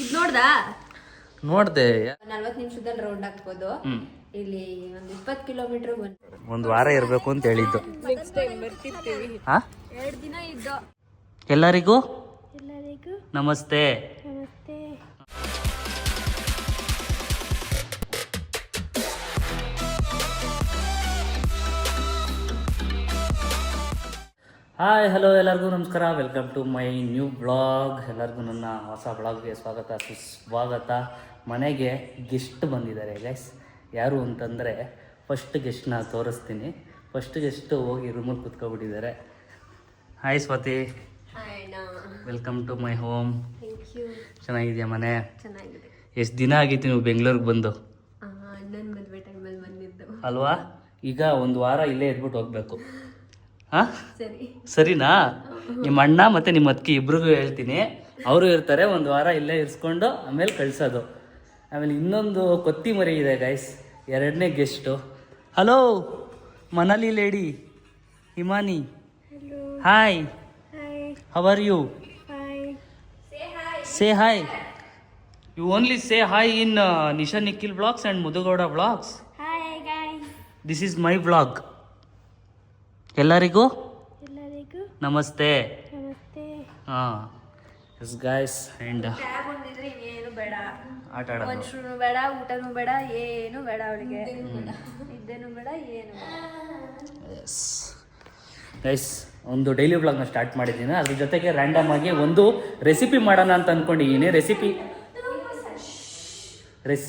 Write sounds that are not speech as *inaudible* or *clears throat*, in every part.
ಇದ್ ನೋಡ್ದಾ? ನೋಡ್ದೆ. ನಲ್ವತ್ತು ನಿಮಿಷದಲ್ಲಿ ರೌಂಡ್ ಹಾಕ್ಬೋದು. ಇಲ್ಲಿ ಒಂದು ಇಪ್ಪತ್ತು ಕಿಲೋಮೀಟರ್ ಒಂದು ವಾರ ಇರಬೇಕು ಅಂತ ಹೇಳಿದ್ದು. ಹಾ? ಎರಡ್ ದಿನ ಇದ್ದು. ಎಲ್ಲರಿಗೂ? ಎಲ್ಲರಿಗೂ? ನಮಸ್ತೆ. ನಮಸ್ತೆ. ಹಾಯ್ ಹಲೋ ಎಲ್ಲರಿಗೂ ನಮಸ್ಕಾರ. Welcome to my new blog ಎಲ್ಲರಿಗೂ ನನ್ನ ಹೊಸ ಬ್ಲಾಗ್ಗೆ ಸ್ವಾಗತ ಸುಸ್ವಾಗತ. ಮನೆಗೆ ಗೆಸ್ಟ್ ಬಂದಿದ್ದಾರೆ ಗೈಸ್ ಯಾರು ಅಂತಂದರೆ ಫಸ್ಟ್ ಗೆಸ್ಟ್ನ ತೋರಿಸ್ತೀನಿ. ಫಸ್ಟ್ ಗೆಸ್ಟ್ ಹೋಗಿ ರೂಮಲ್ಲಿ ಕುತ್ಕೊಬಿಟ್ಟಿದ್ದಾರೆ. Hi Swathi. Welcome to my home ಚೆನ್ನಾಗಿದೆಯಾ ಮನೆ? ಚೆನ್ನಾಗಿದೆ. ಎಷ್ಟು ದಿನ ಆಗಿತ್ತು ನೀವು ಬೆಂಗಳೂರಿಗೆ ಬಂದು? ಅಲ್ವಾ? ಈಗ ಒಂದು ವಾರ ಇಲ್ಲೇ ಇದ್ಬಿಟ್ಟು ಹೋಗ್ಬೇಕು. ಹಾಂ? ಸರಿ. ಸರಿನಾ? ನಿಮ್ಮ ಅಣ್ಣ ಮತ್ತು ನಿಮ್ಮ ಅತ್ತಿ ಇಬ್ರಿಗೂ ಹೇಳ್ತೀನಿ. ಅವರು ಇರ್ತಾರೆ ಒಂದು ವಾರ ಇಲ್ಲೇ ಇರಿಸ್ಕೊಂಡು ಆಮೇಲೆ ಕಳಿಸೋದು. ಆಮೇಲೆ ಇನ್ನೊಂದು ಕೊತ್ತಿ ಮರಿ ಇದೆ ಗೈಸ್ ಎರಡನೇ guest hello Manali lady Himani. Hi how are you say hi you only say hi in Nisha Nikhil vlogs and Mudugowda vlogs hi guys this is my vlog ಎಲ್ಲರಿಗೂ ಎಲ್ಲರಿಗೂ ನಮಸ್ತೆ. ನಮಸ್ತೆ. ಹಾಂ. ಎಸ್ ಗಾಯ್ಸ್ ಆ್ಯಂಡ್ ಟ್ಯಾಬ್ ಒಂದಿದ್ರೆ ಇನ್ನೇನು ಬೇಡ. ಆಟ ಆಡೋದು. ಮನುಷ್ಯನು ಬೇಡ ಊಟನೂ ಬೇಡ ಏನು ಬೇಡ ಅವಳಿಗೆ. ನಿದ್ದೆನೂ ಬೇಡ ಏನು ಎಸ್ ಗೈಸ್ ಒಂದು ಡೈಲಿ ಬ್ಲಾಗ್ನ ಸ್ಟಾರ್ಟ್ ಮಾಡಿದ್ದೀನಿ. ಅದ್ರ ಜೊತೆಗೆ ರ್ಯಾಂಡಮ್ ಆಗಿ ಒಂದು ರೆಸಿಪಿ ಮಾಡೋಣ ಅಂತ ಅಂದ್ಕೊಂಡಿದ್ದೀನಿ ರೆಸಿಪಿ ರೆಸ್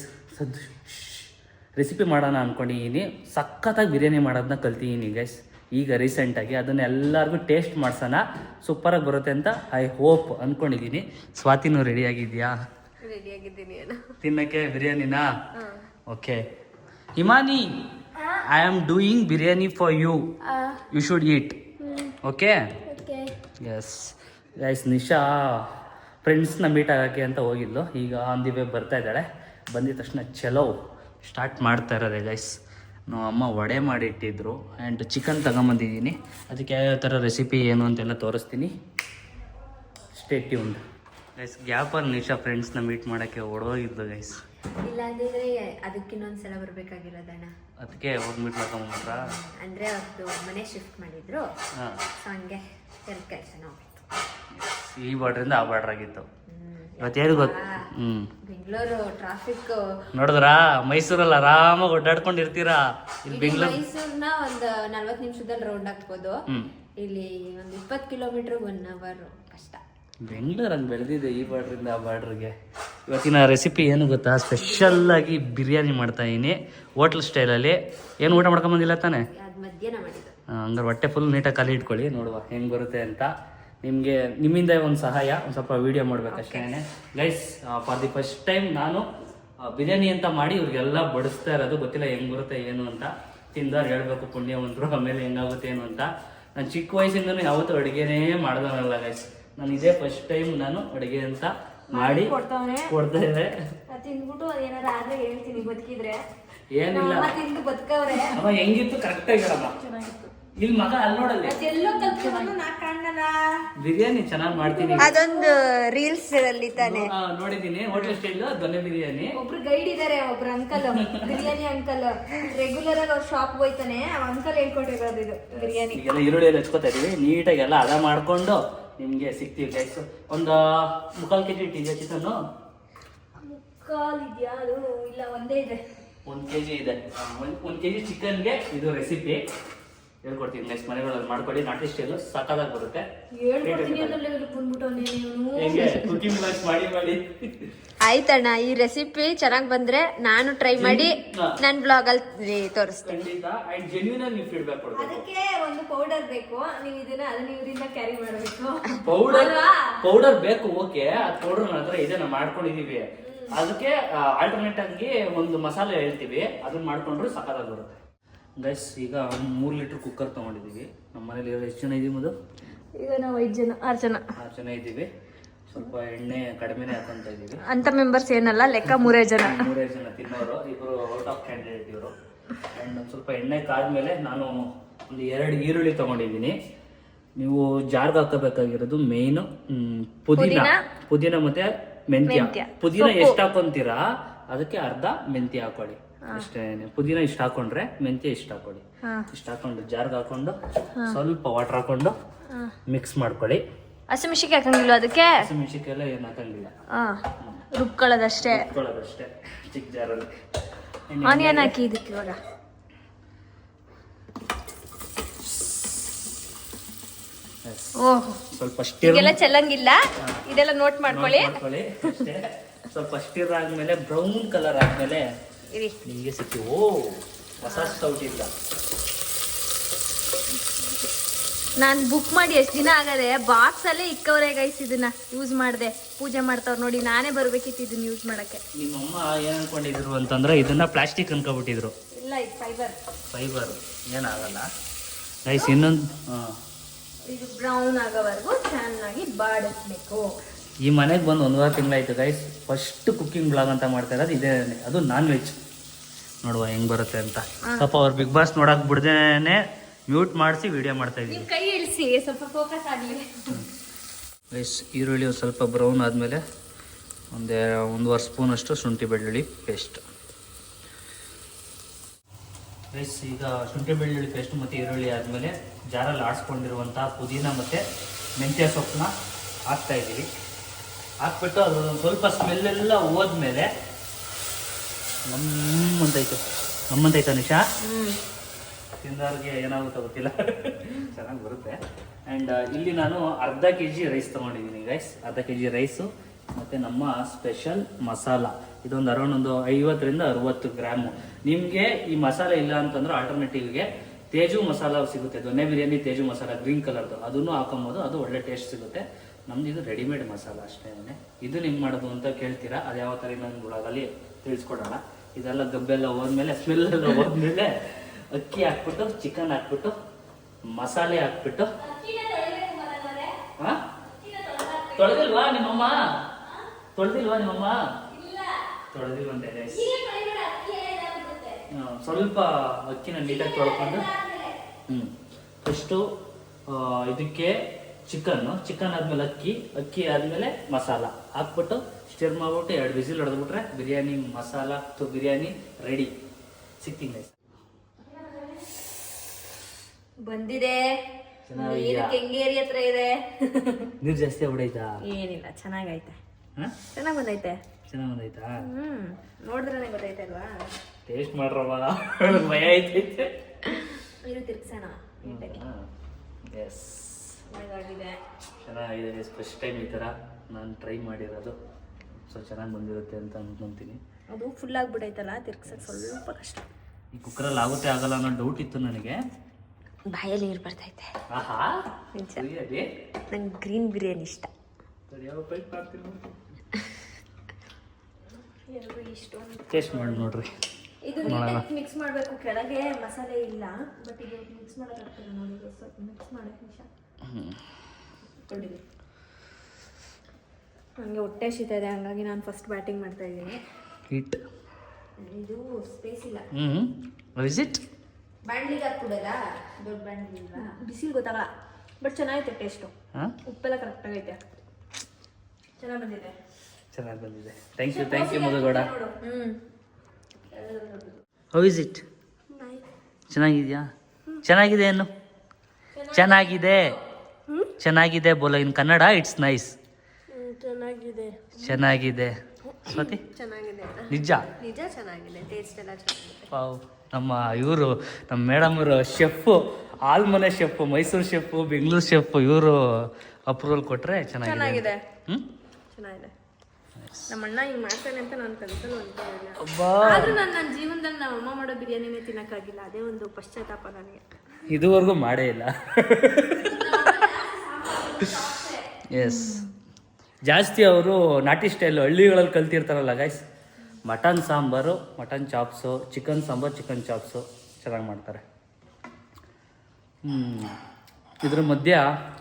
ರೆಸಿಪಿ ಮಾಡೋಣ ಅಂದ್ಕೊಂಡಿದ್ದೀನಿ ಸಖತ್ತಾಗಿ ಬಿರಿಯಾನಿ ಮಾಡೋದನ್ನ ಕಲ್ತಿದ್ದೀನಿ ಗೈಸ್ ಈಗ ರೀಸೆಂಟಾಗಿ ಅದನ್ನ ಎಲ್ಲರಿಗೂ ಟೇಸ್ಟ್ ಮಾಡ್ಸೋಣ. ಸೂಪರಾಗಿ ಬರುತ್ತೆ ಅಂತ ಐ ಹೋಪ್ ಅಂದ್ಕೊಂಡಿದ್ದೀನಿ ಸ್ವಾತಿನೂ ರೆಡಿಯಾಗಿದೆಯಾ ತಿನ್ನಕ್ಕೆ ಬಿರಿಯಾನಿನಾ? Okay Himani I am doing biryani for you you should eat okay yes yes guys Nisha ಫ್ರೆಂಡ್ಸ್ನ meet ಆಗೋಕ್ಕೆ ಅಂತ ಹೋಗಿದ್ಲು. ಈಗ ಆನ್ ದಿ ವೇ ಬರ್ತಾ ಇದ್ದಾಳೆ. ಬಂದಿದ ತಕ್ಷಣ ಚಲೋ. ಸ್ಟಾರ್ಟ್ ಮಾಡ್ತಾ ಇರೋದೆ ಗೈಸ್ ಅಮ್ಮ ವಡೆ ಮಾಡಿಟ್ಟಿದ್ರು ಆ್ಯಂಡ್ ಚಿಕನ್ ತಗೊಂಬಂದಿದ್ದೀನಿ. ಅದಕ್ಕೆ ಯಾವ್ಯಾವ ಥರ ರೆಸಿಪಿ ಏನು ಅಂತೆಲ್ಲ ತೋರಿಸ್ತೀನಿ. ಸ್ಟೇ ಟ್ಯೂನ್ಡ್ ಗೈಸ್ ಗ್ಯಾಪಲ್ಲಿ ನಿಶಾ ಫ್ರೆಂಡ್ಸ್ನ ಮೀಟ್ ಮಾಡೋಕ್ಕೆ ಓಡೋಗಿದ್ದು ಗೈಸ್ ಇಲ್ಲ ಅದಕ್ಕೆ ಅದಕ್ಕಿನ್ನೊಂದ್ಸಲ ಬರ್ಬೇಕಾಗಿರೋದಣ್ಣ ಅದಕ್ಕೆ ಹೋಗಿ ಮೀಟ್ ಮಾಡ್ಕೊಂಬಿಟ್ರ ಅಂದ್ರೆ ಅವ್ರದ್ದು ಮನೆ ಶಿಫ್ಟ್ ಮಾಡಿದ್ರು. ಹಾಂ. ಹಂಗೆ ಕೆಲಸ ಹೋಗಿತ್ತು ಈ ಬಾರ್ಡ್ರಿಂದ ಆ ಬಾರ್ಡ್ರ್ ಆಗಿತ್ತು. ಇವತ್ತೇನು ಗೊತ್ತು ಹ್ಞೂ ಬೆಂಗಳೂರು ಟ್ರಾಫಿಕ್ ನೋಡಿದ್ರಾ? ಮೈಸೂರಲ್ಲಿ ಆರಾಮಾಗಿ ಒಡ್ಡಾಡ್ಕೊಂಡಿರ್ತೀರಾ? ಇಲ್ಲಿ ಬೆಂಗಳೂರು ಮೈಸೂರ್ನ ಒಂದು ನಲ್ವತ್ತು ನಿಮಿಷದಲ್ಲಿ ರೌಂಡ್ ಹಾಕ್ಬೋದು ಇಲ್ಲಿ ಒಂದು ಇಪ್ಪತ್ತು ಕಿಲೋಮೀಟರ್ ಒನ್ ಅವರ್ ಕಷ್ಟ. ಬೆಂಗಳೂರು ಹಂಗೆ ಬೆಳೆದಿದೆ ಈ ಬಾರ್ಡ್ರಿಂದ ಆ ಬಾರ್ಡ್ರಿಗೆ ಇವತ್ತಿನ ರೆಸಿಪಿ ಏನು ಗೊತ್ತಾ? ಸ್ಪೆಷಲ್ ಆಗಿ ಬಿರಿಯಾನಿ ಮಾಡ್ತಾ ಇದೀನಿ. ಹೋಟ್ಲ್ ಸ್ಟೈಲಲ್ಲಿ ಏನು ಊಟ ಮಾಡ್ಕೊಂಬಂದಿಲ್ಲ ತಾನೆ? ಹಂಗಾರೆ ಹೊಟ್ಟೆ ಫುಲ್ ನೀಟಾಗಿ ಖಾಲಿ ಇಟ್ಕೊಳ್ಳಿ. ನೋಡುವ ಹೆಂಗೆ ಬರುತ್ತೆ ಅಂತ. ನಿಮಗೆ ನಿಮ್ಮಿಂದ ಒಂದು ಸಹಾಯ ಒಂದು ಸ್ವಲ್ಪ video ಮಾಡ್ಬೇಕಷ್ಟೇ guys for the first time ನಾನು ಬಿರಿಯಾನಿ ಅಂತ ಮಾಡಿ ಇವ್ರಿಗೆಲ್ಲ ಬಡಿಸ್ತಾ ಇರೋದು ಗೊತ್ತಿಲ್ಲ ಹೆಂಗ್ ಬರುತ್ತೆ ಏನು ಅಂತ. ತಿಂದವ್ರು ಹೇಳ್ಬೇಕು ಒಂದ್ರು ಆಮೇಲೆ ಹೆಂಗಾಗುತ್ತೆ ಏನು ಅಂತ. ನಾನು ಚಿಕ್ಕ ವಯಸ್ಸಿಂದನೂ ಯಾವತ್ತೂ ಅಡುಗೆನೇ ಮಾಡ್ದವನಲ್ಲ ಗೈಸ್ ನಾನು ಇದೇ ಫಸ್ಟ್ ಟೈಮ್ ನಾನು ಅಡುಗೆ ಅಂತ ಮಾಡಿ ಕೊಡ್ತಾ ಇದ್ದೆ. ತಿಂದ್ಬಿಟ್ಟು ಅದೇನಾರ ಆದ್ರೆ ಹೇಳ್ತೀನಿ ಬದುಕಿದ್ರೆ. ಏನಿಲ್ಲ. ತಿಂದು ಬದುಕವ್ರೆ. ಹೆಂಗಿತ್ತು? ಕರೆಕ್ಟ್ ಆಗಿರಮ್ಮ ಇಲ್ಲಿ ಮಗ ಅಲ್ಲಿ ನೋಡಲ್ಲ? ಎಲ್ಲೋ ಕಲ್ತ್ಕೊಂಡು ನಾ ಕಾಣಲ್ಲ. ಬಿರಿಯಾನಿ ಚೆನ್ನಾಗಿ ಮಾಡ್ತೀನಿ. ಅದೊಂದು ರೀಲ್ಸ್ ಅಲ್ಲಿ ತಾನೆ. ನೋಡಿದೀನಿ ನೋಡಿದ್ದೀನಿ. Hotel style donne biryani. ಒಬ್ರು ಗೈಡ್ ಇದಾರೆ ಒಬ್ರು ಅಂಕಲ್ ಬಿರಿಯಾನಿ ಅಂಕಲ್ ರೆಗ್ಯುಲರ್ ಆಗಿ ಅವ್ರ ಶಾಪ್ ಹೋಯ್ತಾನೆ. ಆ ಅಂಕಲ್ ಹೇಳ್ಕೊಟ್ಟಿರೋದು ಇದು ಬಿರಿಯಾನಿ. ಈಗೆಲ್ಲ ಈರುಳ್ಳಿ ಎಲ್ಲ ಹಚ್ಕೋತಾ ಇದೀವಿ. ನೀಟಾಗಿ ಎಲ್ಲ ಅದ ಮಾಡ್ಕೊಂಡು ನಿಮ್ಗೆ ಸಿಗ್ತೀವಿ ಗೈಸ್ ಒಂದು ಮುಕ್ಕಾಲ್ ಕೆಜಿ ಇಟ್ಟಿದ್ಯಾ ಚಿಕನ್ ಕಾಲ್ ಇದೆಯಾ? ಅದು ಇಲ್ಲ ಒಂದೇ ಇದೆ. ಒಂದ್ ಕೆಜಿ ಇದೆ. ಆ, ಒಂದ್ ಒಂದ್ ಕೆಜಿ ಚಿಕನ್ಗೆ ಇದು ರೆಸಿಪಿ ಹೇಳ್ಕೊಡ್ತೀನಿ. ನೆಕ್ಸ್ಟ್ ಮನೆಗಳಲ್ಲಿ ಮಾಡ್ಕೊಳ್ಳಿ. ನಾಟಿ ಏನು ಸಕ್ಕದಾಗಿ ಬರುತ್ತೆ. ಹೇಳ್ಕೊಡ್ತೀನಿ ನೀವು ಹೆಂಗೆ? ಕುಕಿಂಗ್ ಕ್ಲಾಸ್ ಮಾಡಿ ಮಾಡಿ. ಆಯ್ತಣ್ಣ ಈ ರೆಸಿಪಿ ಚೆನ್ನಾಗಿ ಬಂದ್ರೆ ನಾನು ಟ್ರೈ ಮಾಡಿ. ನನ್ನ ಬ್ಲಾಗ್ ಅಲ್ಲಿ ತೋರಿಸ್ತೀನಿ. ಖಂಡಿತ. ಅಂಡ್ ಜೆನ್ಯೂನ್ ಆಗಿ ನೀವು ಫೀಡ್ಬ್ಯಾಕ್ ಕೊಡ್ಬೇಕು. ಅದಕ್ಕೆ ಒಂದು ಪೌಡರ್ ಬೇಕು. ನೀವು ಇದನ್ನ ಅದನ್ನ ಇವರಿಂದ ಕ್ಯಾರಿ ಮಾಡಬೇಕು. ಪೌಡರ್ ಪೌಡರ್ ಬೇಕು ಓಕೆ ಆ ಪೌಡರ್ ನನ್ನ ಹತ್ರ ಇದೆ ನಾವು ಮಾಡ್ಕೊಂಡಿದೀವಿ. ಅದಕ್ಕೆ ಆಲ್ಟರ್ನೇಟ್ ಆಗಿ ಒಂದು ಮಸಾಲೆ ಹೇಳ್ತೀವಿ. ಅದನ್ನ ಮಾಡ್ಕೊಂಡ್ರೆ ಸಕ್ಕತ್ತಾಗಿ ಬರುತ್ತೆ. ಗೈಸ್ ಈಗ ಮೂರು ಲೀಟರ್ ಕುಕ್ಕರ್ ತೊಗೊಂಡಿದ್ದೀವಿ. ನಮ್ಮ ಮನೇಲಿ ಎಷ್ಟು ಜನ ಇದೀವಿ ಮದು ಈಗ ನಾವು ಐದು ಜನ ಆರು ಜನ. ಆರು ಜನ ಇದ್ದೀವಿ ಸ್ವಲ್ಪ ಎಣ್ಣೆ ಕಡಿಮೆನೇ ಹಾಕೊಂತ ಇದ್ದೀವಿ ಅಂತ ಮೆಂಬರ್ಸ್ ಏನಲ್ಲ ಲೆಕ್ಕ ಮೂರೇ ಜನ. ಮೂರೇ ಜನ ತಿನ್ನೋರು. ಇಬ್ಬರು ಔಟ್ ಆಫ್ ಕ್ಯಾಂಡಿಡೇಟ್ ಇವರು. ಆ್ಯಂಡ್ ಸ್ವಲ್ಪ ಎಣ್ಣೆ ಕಾದ್ಮೇಲೆ ನಾನು ಒಂದು ಎರಡು ಈರುಳ್ಳಿ ತೊಗೊಂಡಿದ್ದೀನಿ. ನೀವು ಜಾರ್ಗೆ ಹಾಕಬೇಕಾಗಿರೋದು ಮೇಯ್ನು ಪುದೀನ. ಪುದೀನ? ಮತ್ತು ಮೆಂತ್ಯ. ಮೆಂತ್ಯ. ಪುದೀನ ಎಷ್ಟು ಹಾಕೊಂತೀರಾ? ಅದಕ್ಕೆ ಅರ್ಧ ಮೆಂತ್ಯ ಹಾಕೊಳ್ಳಿ. ಅಷ್ಟೇ ಪುದೀನ ಇಷ್ಟ ಹಾಕೊಂಡ್ರೆ ಮೆಂತ್ಯ ಇಷ್ಟ ಹಾಕೊಳ್ಳಿ. ಇಷ್ಟ ಹಾಕೊಂಡು ಜಾರ್ಗೆ ಹಾಕೊಂಡು ಸ್ವಲ್ಪ ವಾಟರ್ ಹಾಕೊಂಡು ಮಿಕ್ಸ್ ಮಾಡ್ಕೊಳ್ಳಿ. ಹಸಿಮೆಣಸಿಗೆ ಹಾಕಂಗಿಲ್ಲ ಅದಕ್ಕೆ? ಹಸಿಮೆಣಸಿನ್ಕಾಯಿ ಎಲ್ಲ ಏನು ಹಾಕಂಗಿಲ್ಲ. ರುಬ್ಕೊಳ್ಳೋದಷ್ಟೇ. ರುಬ್ಕೊಳ್ಳೋದಷ್ಟೇ ಚಿಕ್ಕ ಜಾರಲ್ಲಿ. ಆನಿಯನ್ ಹಾಕಿ ಇದಕ್ಕೆ ಇವಾಗ. ಓಹ್. ಸ್ವಲ್ಪ ಸ್ಟಿರ್ ಚೆಲ್ಲಂಗಿಲ್ಲ. ಇದೆಲ್ಲ ನೋಟ್ ಮಾಡ್ಕೊಳ್ಳಿ. ಸ್ವಲ್ಪ ಸ್ಟಿರ್ ಆದ್ಮೇಲೆ ಬ್ರೌನ್ ಕಲರ್ ಆದ್ಮೇಲೆ ಇರಿ. ನಿಮಗೆ ಸಿಕ್ಕಿ ಓ ಹೊಸ ಸ್ಟೌಟ್ ಇಲ್ಲ ನಾನು ಬುಕ್ ಮಾಡಿ ಎಷ್ಟು ದಿನ ಆಗದೆ ಬಾಕ್ಸ್ ಅಲ್ಲೇ ಇಕ್ಕವ್ರೆ ಗೈಸ್ ಇದನ್ನ ಯೂಸ್ ಮಾಡಿದೆ. ಪೂಜೆ ಮಾಡ್ತಾವ್ರು ನೋಡಿ ನಾನೇ ಬರಬೇಕಿತ್ತು ಇದನ್ನ ಯೂಸ್ ಮಾಡಕ್ಕೆ. ನಿಮ್ಮಮ್ಮ ಏನು ಅನ್ಕೊಂಡಿದ್ರು ಅಂತಂದ್ರೆ ಇದನ್ನ ಪ್ಲಾಸ್ಟಿಕ್ ಅನ್ಕೊಬಿಟ್ಟಿದ್ರು. ಇಲ್ಲ ಇದು ಫೈಬರ್ ಫೈಬರ್ ಏನಾಗಲ್ಲ ಗೈಸ್ ಇನ್ನೊಂದು ಇದು ಬ್ರೌನ್ ಆಗೋವರೆಗೂ ಚೆನ್ನಾಗಿ ಬಾಡಿಸ್ಬೇಕು. ಈ ಮನೆಗೆ ಬಂದು ಒಂದೂವರೆ ತಿಂಗಳಾಯ್ತು ಗೈಸ್ ಫಸ್ಟ್ ಕುಕ್ಕಿಂಗ್ ಬ್ಲಾಗ್ ಅಂತ ಮಾಡ್ತಾ ಇರೋದು ಇದೇ ಅದು ನಾನ್ ವೆಜ್ ನೋಡುವ ಹೆಂಗ್ ಬರುತ್ತೆ ಅಂತ. ಪಾಪ ಅವ್ರು ಬಿಗ್ ಬಾಸ್ ನೋಡಕ್ ಬಿಡ್ದೇನೆ ಮ್ಯೂಟ್ ಮಾಡಿಸಿ ವಿಡಿಯೋ ಮಾಡ್ತಾ ಇದ್ದೀವಿ ಕೈ ಇಳಿಸಿ ಸ್ವಲ್ಪ ಫೋಕಸ್ ಆಗಲಿ. ರೈಸ್ ಈರುಳ್ಳಿ ಒಂದು ಸ್ವಲ್ಪ ಬ್ರೌನ್ ಆದಮೇಲೆ ಒಂದೇ ಒಂದೂವರೆ ಸ್ಪೂನಷ್ಟು ಶುಂಠಿ ಬೆಳ್ಳುಳ್ಳಿ ಪೇಸ್ಟ್ ರೈಸ್ ಈಗ ಶುಂಠಿ ಬೆಳ್ಳುಳ್ಳಿ ಪೇಸ್ಟ್ ಮತ್ತು ಈರುಳ್ಳಿ ಆದಮೇಲೆ ಜಾರಲ್ಲಿ ಆಡಿಸ್ಕೊಂಡಿರುವಂಥ ಪುದೀನ ಮತ್ತು ಮೆಂತ್ಯ ಸೊಪ್ಪನ್ನ ಹಾಕ್ತಾ ಇದ್ದೀವಿ. ಹಾಕ್ಬಿಟ್ಟು ಅದು ಒಂದು ಸ್ವಲ್ಪ ಸ್ಮೆಲ್ಲೆಲ್ಲ ಹೋದ್ಮೇಲೆ ನಮ್ಮಂತೈತೆ ನಮ್ಮಂತಾಯ್ತು ನಿಶಾ? ತಿಂದವ್ರಿಗೆ ಏನಾಗುತ್ತೋ ಗೊತ್ತಿಲ್ಲ. ಚೆನ್ನಾಗಿ ಬರುತ್ತೆ. ಆ್ಯಂಡ್ ಇಲ್ಲಿ ನಾನು ಅರ್ಧ ಕೆ ಜಿ ರೈಸ್ ತೊಗೊಂಡಿದ್ದೀನಿ ರೈಸ್ ಅರ್ಧ ಕೆ ಜಿ ರೈಸು ಮತ್ತು ನಮ್ಮ ಸ್ಪೆಷಲ್ ಮಸಾಲ. ಇದೊಂದು ಅರೌಂಡ್ ಒಂದು ಐವತ್ತರಿಂದ ಅರುವತ್ತು ಗ್ರಾಮು ನಿಮಗೆ ಈ ಮಸಾಲೆ ಇಲ್ಲ ಅಂತಂದ್ರೆ ಆಲ್ಟರ್ನೇಟಿವ್ಗೆ ತೇಜು ಮಸಾಲ ಸಿಗುತ್ತೆ. ದೊನ್ನೆ ಬಿರಿಯಾನಿ ತೇಜು ಮಸಾಲ ಗ್ರೀನ್ ಕಲರ್ದು. ಅದನ್ನು ಹಾಕೊಬೋದು. ಅದು ಒಳ್ಳೆ ಟೇಸ್ಟ್ ಸಿಗುತ್ತೆ. ನಮ್ದು ಇದು ರೆಡಿಮೇಡ್ ಮಸಾಲ ಅಷ್ಟೇ ಇದು ನಿಮ್ಗೆ ಮಾಡೋದು ಅಂತ ಕೇಳ್ತೀರಾ, ಅದು ಯಾವ ಥರ ಇನ್ನೊಂದು ಒಳಗಲ್ಲಿ ತಿಳಿಸ್ಕೊಡೋಣ. ಇದೆಲ್ಲ ಗಬ್ಬೆಲ್ಲ ಹೋದ್ಮೇಲೆ ಸ್ಮೆಲ್ ಎಲ್ಲ ಹೋದ್ಮೇಲೆ ಅಕ್ಕಿ ಹಾಕ್ಬಿಟ್ಟು ಚಿಕನ್ ಹಾಕ್ಬಿಟ್ಟು, ಮಸಾಲೆ ಹಾಕ್ಬಿಟ್ಟು. ಹಾ? ತೊಳೆದಿಲ್ವಾ ನಿಮ್ಮಮ್ಮ? ತೊಳೆದಿಲ್ವಾ ನಿಮ್ಮಮ್ಮ? ತೊಳೆದಿಲ್ವಂತೆ ಸ್ವಲ್ಪ ಅಕ್ಕಿನ ನೀಟಾಗಿ ತೊಳ್ಕೊಂಡು. ಹ್ಞೂ ಫಸ್ಟು ಇದಕ್ಕೆ ಚಿಕನ್ನು ಚಿಕನ್ ಆದ್ಮೇಲೆ ಅಕ್ಕಿ ಅಕ್ಕಿ ಆದಮೇಲೆ ಮಸಾಲ. ಹಾಕ್ಬಿಟ್ಟು ಸ್ಟಿರ್ ಮಾಡ್ಬಿಟ್ಟು ಎರಡು ವಿಸಿಲ್ ಹೊಡೆದ್ಬಿಟ್ರೆ ಬಿರಿಯಾನಿ ಮಸಾಲ ತು ಬಿರಿಯಾನಿ ರೆಡಿ ಸಿಕ್ತೀನಿ. ಬಂದಿದೆ? ನೀರು ಕೆಂಗೇರಿ ಹತ್ರ ಇದೆ? ನೀರು ಜಾಸ್ತಿ ಆಗ್ಬಿಡೈತಾ ಏನಿಲ್ಲ ಚೆನ್ನಾಗೈತೆ. ಚೆನ್ನಾಗ್ ಬಂದೈತೆ. ಚೆನ್ನಾಗಿ ಬಂದೈತಾ? ಹ್ಮ್ ನೋಡಿದ್ರೆ ಗೊತ್ತೈತೆ ಅಲ್ವಾ ಟೇಸ್ಟ್ ಮಾಡ್ರವ *laughs* ಭಯ ಐತೈತೆ ಇದು ತಿರ್ಗ್ಸೋಣ ಎಸ್ ಚೆನ್ನಾಗಿದೆ ಚೆನ್ನಾಗಿದೆ ಫಸ್ಟ್ ಟೈಮ್ ಈ ಥರ ನಾನು ಟ್ರೈ ಮಾಡಿರೋದು. ಸೊ ಚೆನ್ನಾಗಿ ಬಂದಿರುತ್ತೆ ಅಂತ ಅನ್ಕೊಂತೀನಿ. ಅದು ಫುಲ್ ಆಗ್ಬಿಟ್ಟೈತಲ್ಲ ತಿರ್ಗ್ಸಕ್ ಸ್ವಲ್ಪ ಕಷ್ಟ. ಈ ಕುಕ್ಕರಲ್ಲಿ ಆಗುತ್ತೆ ಆಗಲ್ಲ ಅನ್ನೋ ಡೌಟ್ ಇತ್ತು ನನಗೆ. ಬಾಯಲ್ಲಿ ನೀರು ಬರ್ತೈತೆ ಆಹಾ? ನಿಜ. ನಂಗೆ ಗ್ರೀನ್ ಬಿರಿಯಾನಿ ಇಷ್ಟ. ಟೇಸ್ಟ್ ಮಾಡಿ ನೋಡ್ರಿ. ಇದು ನೀಟಾಗಿ ಮಿಕ್ಸ್ ಮಾಡಬೇಕು ಕೆಳಗೆ ಮಸಾಲೆ ಇಲ್ಲ ಬಟ್ ಇದು ಮಿಕ್ಸ್ ಮಾಡೋಕ್ಕಾಗ್ತದೆ ನೋಡಿ ಸ್ವಲ್ಪ ಮಿಕ್ಸ್ ಮಾಡೋಕೆ ನಿಮಿಷ ಕೊಡಿರಿ ನನಗೆ ಹೊಟ್ಟೆ ಶೀತ ಇದೆ ಹಂಗಾಗಿ ನಾನು ಫಸ್ಟ್ ಬ್ಯಾಟಿಂಗ್ ಮಾಡ್ತಾ ಇದ್ದೀನಿ. ಹಿಟ್ ಇದು ಸ್ಪೇಸ್ ಇಲ್ಲ. ಹ್ಞೂ ಇಟ್ ಬ್ಯಾಂಡ್ಲಿಗೆ ಹಾಕ್ಬಿಡಲ್ಲ ದೊಡ್ಡ ಬಾಂಡ್ಲಿ ಇಲ್ವಾ? ಬಿಸಿಲು ಗೊತ್ತಾಗಲ್ಲ ಬಟ್ ಚೆನ್ನಾಗಿದೆ ಟೇಸ್ಟು ಹಾಂ? ಉಪ್ಪೆಲ್ಲ ಕರೆಕ್ಟಾಗೈತೆ ಚೆನ್ನಾಗಿ ಬಂದಿದೆ. ಚೆನ್ನಾಗಿ ಬಂದಿದೆ. Thank you thank you Madhugowda how is it ಚೆನ್ನಾಗಿದೆಯಾ? ಚೆನ್ನಾಗಿದೆ ಏನು? ಚೆನ್ನಾಗಿದೆ. ಚೆನ್ನಾಗಿದೆ ಬೋಲ. ಇನ್ ಕನ್ನಡ ಇಟ್ಸ್ ನೈಸ್ ಚೆನ್ನಾಗಿದೆ. ಚೆನ್ನಾಗಿದೆ. ಸ್ವಾತಿ? *clears throat* ಚೆನ್ನಾಗಿದೆ. ನಿಜ? ನಿಜ ಚೆನ್ನಾಗಿದೆ. ಟೇಸ್ಟ್ ಎಲ್ಲ ಚೆನ್ನಾಗಿದೆ. ವಾವ್. ನಮ್ಮ ಇವರು ನಮ್ಮ ಮೇಡಮ್ ಅವರು chef ಆಲ್ಮನೆ chef Mysuru chef Bengaluru chef ಇವರು ಅಪ್ರೂವಲ್ ಕೊಟ್ಟರೆ ಚೆನ್ನಾಗಿದೆ ಚೆನ್ನಾಗಿದೆ. ಹ್ಮ್? ಚೆನ್ನಾಗಿದೆ. ನಮ್ಮ ಅಣ್ಣ ಹಿಂಗ್ ಮಾಡ್ತಾನೆ ಅಂತ ನಾನು ಕನಸಲು ಅನ್ಕೊಂಡಿಲ್ಲ. ಅಬ್ಬಾ. ಆದ್ರೂ ನಾನು ನನ್ನ ಜೀವನದಲ್ಲಿ ನಮ್ಮ ಅಮ್ಮ ಮಾಡೋ ಬಿರಿಯಾನಿನೇ ತಿನ್ನಕ್ಕಾಗಿಲ್ಲ. ಅದೇ ಒಂದು ಪಶ್ಚಾತ್ತಾಪ ನನಗೆ. ಇದುವರೆಗೂ ಮಾಡೇ ಇಲ್ಲ. *laughs* ಎಸ್ ಜಾಸ್ತಿ ಅವರು ನಾಟಿ ಸ್ಟೈಲ್ ಹಳ್ಳಿಗಳಲ್ಲಿ ಕಲ್ತಿರ್ತಾರಲ್ಲ guys mutton sambar mutton chops chicken sambar chicken chops ಚೆನ್ನಾಗಿ ಮಾಡ್ತಾರೆ. ಹ್ಞೂ ಇದ್ರ ಮಧ್ಯ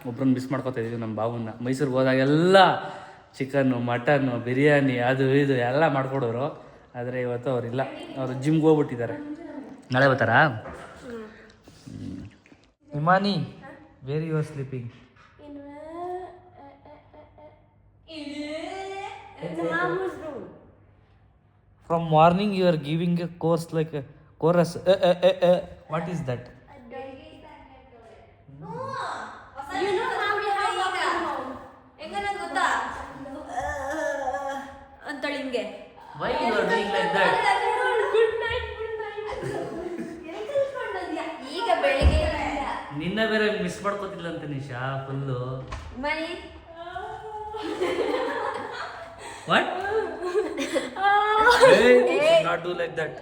ಒಬ್ರನ್ನ ಮಿಸ್ ಮಾಡ್ಕೊತಾ ಇದೀವಿ ನಮ್ಮ ಬಾಬುನ ಮೈಸೂರಿಗೆ ಹೋದಾಗೆಲ್ಲ ಚಿಕನ್ನು ಮಟನ್ನು ಬಿರಿಯಾನಿ ಅದು ಇದು ಎಲ್ಲ ಮಾಡ್ಕೊಡೋರು. ಆದರೆ ಇವತ್ತು ಅವರಿಲ್ಲ. ಅವರು ಜಿಮ್ಗೆ ಹೋಗ್ಬಿಟ್ಟಿದ್ದಾರೆ. ನಾಳೆ ಬರ್ತಾರಾ? Himani very your sleeping is that You know how we have ಈಗ ಹೆಂಗನ ಗೊತ್ತಾ? ಅಂತೇಳಿ ಹಿಂಗೆ. Why you are doing like that good night good night ಈಗ ಬೆಳಿಗ್ಗೆ ನಿನ್ನ ಬೇರೆ ಮಿಸ್ ಮಾಡ್ಕೋತಿಲ್ಲ ಅಂತ Nisha full money? *laughs* What not do like that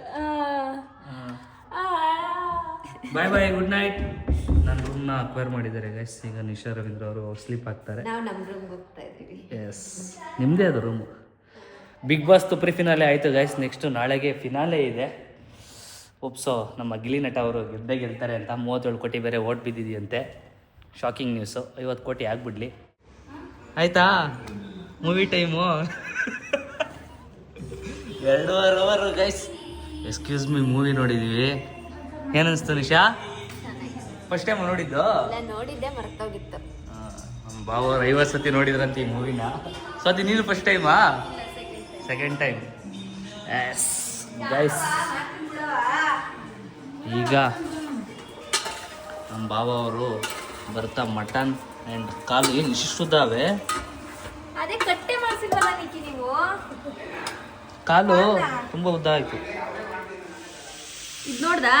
bye bye good night ನನ್ನ ರೂಮ್ನ ಅಕ್ವೈರ್ ಮಾಡಿದ್ದಾರೆ ಗೈಸ್ ಈಗ ನಿಶಾ ರವೀಂದ್ರ ಅವರು ಸ್ಲೀಪ್ ಆಗ್ತಾರೆ ನಾವು ನಮ್ಮ ರೂಮ್ಗೆ ಹೋಗ್ತಾ ಇದ್ದೀವಿ. ಎಸ್ ನಿಮ್ಮದೇ ಅದು ರೂಮು ಬಿಗ್ ಬಾಸ್ ತುಪ್ರಿ ಫಿನಾಲೆ ಆಯಿತು ಗೈಸ್ ನೆಕ್ಸ್ಟು ನಾಳೆಗೆ ಫಿನಾಲೆ ಇದೆ. ಒಪ್ಸೋ ನಮ್ಮ ಗಿಲಿ ನಟ ಅವರು ಗೆದ್ದೇ ಗೆಲ್ತಾರೆ ಅಂತ ಮೂವತ್ತೇಳು ಕೋಟಿ ಬೇರೆ ಓಟ್ ಬಿದ್ದಿದೆಯಂತೆ. ಶಾಕಿಂಗ್ ನ್ಯೂಸು ಐವತ್ತು ಕೋಟಿ ಆಗ್ಬಿಡ್ಲಿ. ಆಯಿತಾ? ಮೂವಿ ಟೈಮು ಎರಡೂವರೆ ಅವರು ಗೈಸ್ ಎಕ್ಸ್ಕ್ಯೂಸ್ ಮಿ ಮೂವಿ ನೋಡಿದ್ದೀವಿ ಏನನ್ಸ್ತು ನಿಶಾ? ಫಸ್ಟ್ ಟೈಮ್ ನೋಡಿದ್ದು? ನೋಡಿದ್ದೆ ಮರ್ತೋಗಿತ್ತು. ನಮ್ಮ ಬಾವರು ಐವತ್ತು ಸತಿ ನೋಡಿದ್ರಂತ ಈ ಮೂವಿನ ಸೊ ಅದು ನೀನು ಫಸ್ಟ್ ಟೈಮಾ ಸೆಕೆಂಡ್ ಟೈಮ್ ಎಸ್ ಗೈಸ್ ಈಗ ನಮ್ಮ ಬಾಬಾ ಅವರು ಬರ್ತಾ ಮಟನ್ ಆ್ಯಂಡ್ ಕಾಲು ಏನು ಇಷ್ಟಿದ್ದಾವೆ ಅದೇ ಕಟ್ಟೆ ಮಾಡ್ಸಿಲ್ವಲ್ಲ ನಿಕ್ಕಿ ನೀವು? ಕಾಲು ತುಂಬ ಉದ್ದ ಆಯ್ತು. ಇದು ನೋಡ್ದಾ?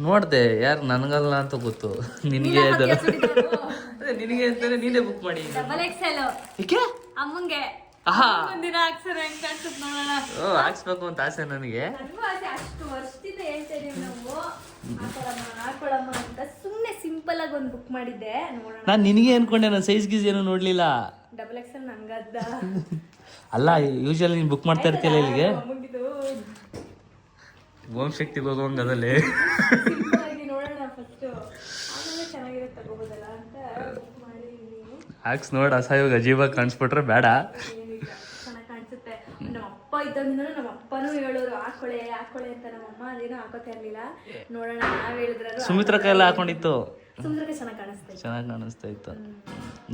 ನೋಡಿದೆ ಯಾರು ನನಗಲ್ಲ ಅಂತ ಗೊತ್ತು. ನಿನಗೆ ನಿನಗೆ ಅಂತಾನೆ ನೀನೇ ಬುಕ್ ಮಾಡಿ. ಡಬಲ್ ಎಕ್ಸೆಲ್ ಏಕೆ? ಅಮ್ಮಂಗೆ. ಆಹಾ. ಒಂದಿನ ಹಾಕ್ಸರ ಹೆಂಗ್ ಕಾಣಿಸುತ್ತೆ ನೋಡೋಣ. ಓ ಹಾಕ್ಸ್ಬೇಕು ಅಂತ ಆಸೆ ನನಗೆ. ನನಗೂ ಆಸೆ ಅಷ್ಟು ವರ್ಷದಿಂದ ಹೇಳ್ತಾ ಇದೀವಿ ನಾವು. ಅಂತ ಸುಮ್ಮನೆ ಸಿಂಪಲ್ ಆಗಿ ಒಂದು ಬುಕ್ ಮಾಡಿದ್ದೆ. ನೋಡೋಣ. ನಾನು ನಿನಗೆ ಅನ್ಕೊಂಡೆ ನಾನು ಸೈಜ್ ಗೀಸ್ ಏನು ನೋಡಲಿಲ್ಲ. Double XL ನಂಗದ್ದ. *laughs* ಅಲ್ಲ ಯೂಶಲಿ ನೀನು ಬುಕ್ ಮಾಡ್ತಾ ಇರ್ತೀಯಲ್ಲ ಇಲ್ಲಿಗೆ? ಓಂ ಶಕ್ತಿ ಹೋಗುವಂಗೆ ಅದಲ್ಲಿ. ಹಾಕ್ಸ್ ನೋಡಿ ಅಸಹ್ಯವಾಗಿ ಅಜೀವಾಗಿ ಕಾಣಿಸ್ಬಿಟ್ರೆ ಬೇಡ. ಅಪ್ಪ ಇದ್ದಂಗಿನ ನಮ್ಮ ಅಪ್ಪನೂ ಹೇಳೋರು ಹಾಕೊಳೆ ಹಾಕೊಳೆ ಅಂತ ನಮ್ಮ ಅಮ್ಮ ಅದೇನೋ ಹಾಕೋತಾ ಇರ್ಲಿಲ್ಲ. ನೋಡೋಣ ನಾವ್ ಹೇಳಿದ್ರು ಸುಮಿತ್ರ ಕೈಯೆಲ್ಲ ಹಾಕೊಂಡಿತ್ತು. ಚೆನ್ನಾಗಿ ಕಾಣಿಸ್ತಾ ಇತ್ತು.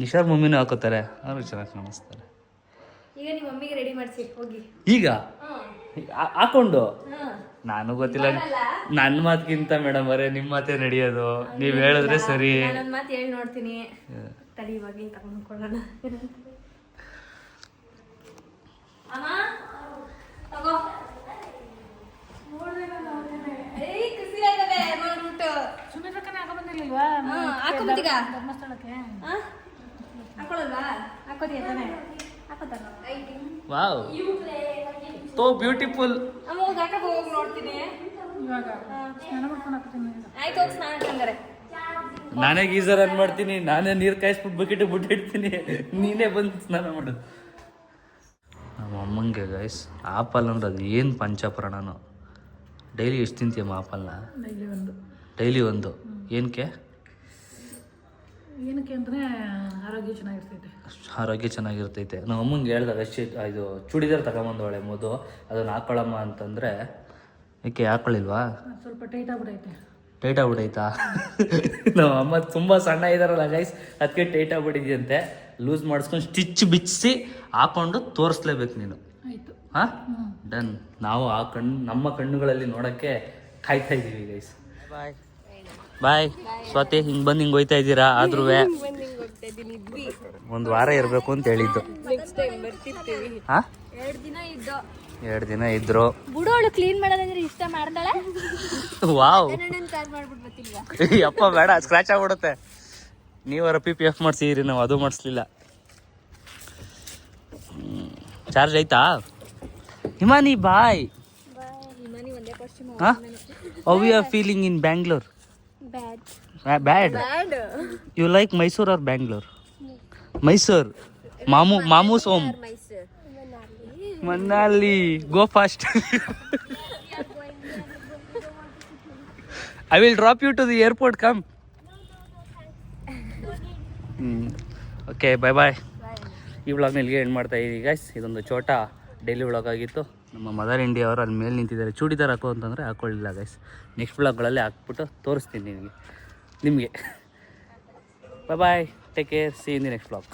ನಿಶಾ ಮಮ್ಮಿನೂ ಹಾಕೋತಾರೆ ಅವರು ಚೆನ್ನಾಗಿ ಕಾಣಿಸ್ತಾರೆ. ಈಗ ನಿಮ್ಮ ಮಮ್ಮಿಗೆ ರೆಡಿ ಮಾಡಿಸಿ ಹೋಗಿ. ಈಗ? ಹಾ- ಹಾಕೊಂಡು? ನಾನು ಗೊತ್ತಿಲ್ಲ. ನನ್ನ ಮಾತ್ಗಿಂತ ಮೇಡಮ್ ಅವರೇ ನಿಮ್ಮ ಮಾತೇ ನಡೆಯೋದು. ನೀವು ಹೇಳಿದ್ರೆ ಸರಿ. ನನ್ನ ಮಾತು ಹೇಳಿ ನೋಡ್ತೀನಿ. ತಡಿ ಇವಾಗ ತಗೊಂಡ್ಕೊಳ್ಳೋಣ ಅಮ್ಮ? ತಗೋ. ಏಯ್, ಖುಷಿ ಆಗದೆ ನೋಡ್ಬಿಟ್ಟು ಹಾ, ಹಾಕೊಂಬಿತ್ತೀಗ? ಹಾ? ಹಾಕೊಳಲ್ವಾ ಹಾಕೋತೀಯ ತಾನೆ? ವಾವ್. ತೋ ಬ್ಯೂಟಿಫುಲ್ ಅಮ್ಮ ಹೋಗಿ ಹಾಕ ಹೋಗಿ ನೋಡ್ತೀನಿ. ಹಾ. ಆಯ್ತು ಹೋಗಿ ಸ್ನಾನ ಹಂಗಾರೆ ನಾನೇ ಗೀಸರ್ ಅನ್ ಮಾಡ್ತೀನಿ ನಾನೇ ನೀರು ಕಾಯಿಸ್ಬಿಟ್ಟು ಬಕೆಟ್ ಬಿಟ್ಟಿಡ್ತೀನಿ ನೀನೇ ಬಂದು ಸ್ನಾನ ಮಾಡು. ನಮ್ಮ ಅಮ್ಮಂಗೆ ಗೈಸ್ ಆಪಲ್ ಅಂದ್ರೆ ಅದು ಏನು ಪಂಚಪ್ರಾಣನೋ. ಡೈಲಿ ಎಷ್ಟು ತಿಂತೀಯಮ್ಮ ಆಪಲ್ನ? ಡೈಲಿ ಒಂದು. ಡೈಲಿ ಒಂದು. ಏನಕ್ಕೆ ಏನಕ್ಕೆ ಅಂದರೆ ಆರೋಗ್ಯ ಚೆನ್ನಾಗಿರ್ತೈತೆ. ಆರೋಗ್ಯ ಚೆನ್ನಾಗಿರ್ತೈತೆ. ನಮ್ಮ ಅಮ್ಮಂಗೆ ಹೇಳ್ದಾಗ ಅಷ್ಟೇ ಇದು ಚೂಡಿದಾರ್ ತಗೊಂಬಂದವಳೆ ಮೋದು. ಅದನ್ನ ಹಾಕೊಳ್ಳಮ್ಮ ಅಂತಂದರೆ ಏಕೆ ಹಾಕೊಳ್ಳಿಲ್ವಾ? ಸ್ವಲ್ಪ ಟೈಟ್ ಆಗ್ಬಿಡೈತೆ. ಟೈಟ್ ಆಗ್ಬಿಡೈತಾ? ನಮ್ಮ ಅಮ್ಮ ತುಂಬ ಸಣ್ಣ ಇದಾರಲ್ಲ ಗೈಸ್ ಅದಕ್ಕೆ ಟೈಟ್ ಆಗ್ಬಿಟ್ಟಿದ್ಯಂತೆ. ಲೂಸ್ ಮಾಡಿಸ್ಕೊಂಡು ಸ್ಟಿಚ್ ಬಿಚ್ಚಿಸಿ ಹಾಕೊಂಡು ತೋರಿಸ್ಲೇಬೇಕು ನೀನು. ಆಯ್ತು. ಹಾಂ? ಡನ್ ನಾವು ಆ ಕಣ್ಣು ನಮ್ಮ ಕಣ್ಣುಗಳಲ್ಲಿ ನೋಡೋಕ್ಕೆ ಕಾಯ್ತಾ ಇದ್ದೀವಿ ಗೈಸ್ ಬಾಯ್ ಬಾಯ್. ಸ್ವಾತಿ ಹಿಂಗ್ ಬಂದು ಹಿಂಗ್ ಹೋಯ್ತಾ ಇದ್ದೀರಾ? ಆದ್ರೂ ಒಂದು ವಾರ ಇರಬೇಕು ಅಂತ ಹೇಳಿದ್ದು. ಹಾಂ? ಎರಡು ದಿನ ಎರಡು ದಿನ ಇದ್ರು ಬುಡೋಳು ಕ್ಲೀನ್ ಮಾಡೋದಂದ್ರೆ ಇಷ್ಟ ಮಾಡ್ತಾಳೆ ವಾವ್. ಅಪ್ಪ ಬೇಡ ಸ್ಕ್ರಾಚ್ ಆಗ್ಬಿಡುತ್ತೆ. ನೀವರ ಪಿ ಪಿ ಎಫ್ ಮಾಡ್ಸಿದ್ರಿ ನಾವು ಅದು ಮಾಡಿಸ್ಲಿಲ್ಲ. ಚಾರ್ಜ್ ಆಯ್ತಾ? Himani bye. How? You are feeling in Bangalore bad bad you like Mysore or Bangalore Mysore ಮಾಮೂ ಮಾಮೂಸ್ home Mysuru Manali go fast I will drop you to the airport come okay bye bye ಈ ವ್ಲಾಗ್ನ ಇಲ್ಲಿಗೆ end ಮಾಡ್ತಾ ಇದ್ದೀವಿ guys ಇದೊಂದು ಚೋಟ daily vlog ಆಗಿತ್ತು. ನಮ್ಮ mother India ಅವರು ಅಲ್ಲಿ ಮೇಲೆ ನಿಂತಿದ್ದಾರೆ. ಚೂಡಿದಾರ್ ಹಾಕೋ ಅಂತಂದರೆ ಹಾಕೊಳ್ಳಿಲ್ಲ ಗೈಸ್ ನೆಕ್ಸ್ಟ್ ಬ್ಲಾಗ್ಗಳಲ್ಲಿ ಹಾಕ್ಬಿಟ್ಟು ತೋರಿಸ್ತೀನಿ ನಿಮಗೆ. ನಿಮಗೆ. Bye bye take care see in the next vlog